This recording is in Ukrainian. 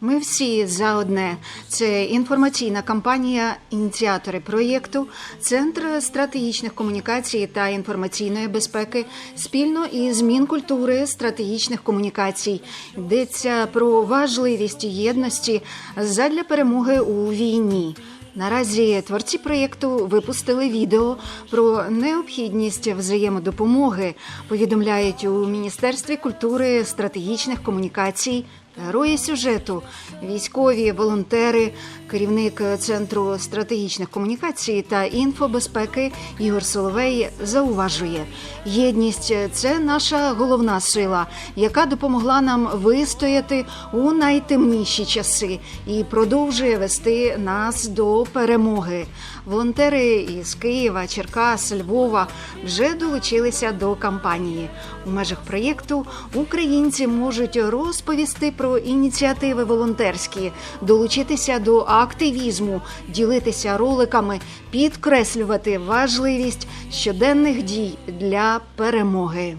Ми всі за одне. Це інформаційна кампанія, ініціатори проєкту, Центр стратегічних комунікацій та інформаційної безпеки спільно із Мінкультури стратегічних комунікацій. Йдеться про важливість єдності задля перемоги у війні. Наразі творці проєкту випустили відео про необхідність взаємодопомоги. Повідомляють у Міністерстві культури стратегічних комунікацій. Герої сюжету, військові, волонтери, керівник центру стратегічних комунікацій та інфобезпеки Ігор Соловей зауважує: єдність це наша головна сила, яка допомогла нам вистояти у найтемніші часи і продовжує вести нас до перемоги. Волонтери із Києва, Черкас, Львова вже долучилися до кампанії. У межах проєкту українці можуть розповісти про ініціативи волонтерські, долучитися до активізму, ділитися роликами, підкреслювати важливість щоденних дій для перемоги.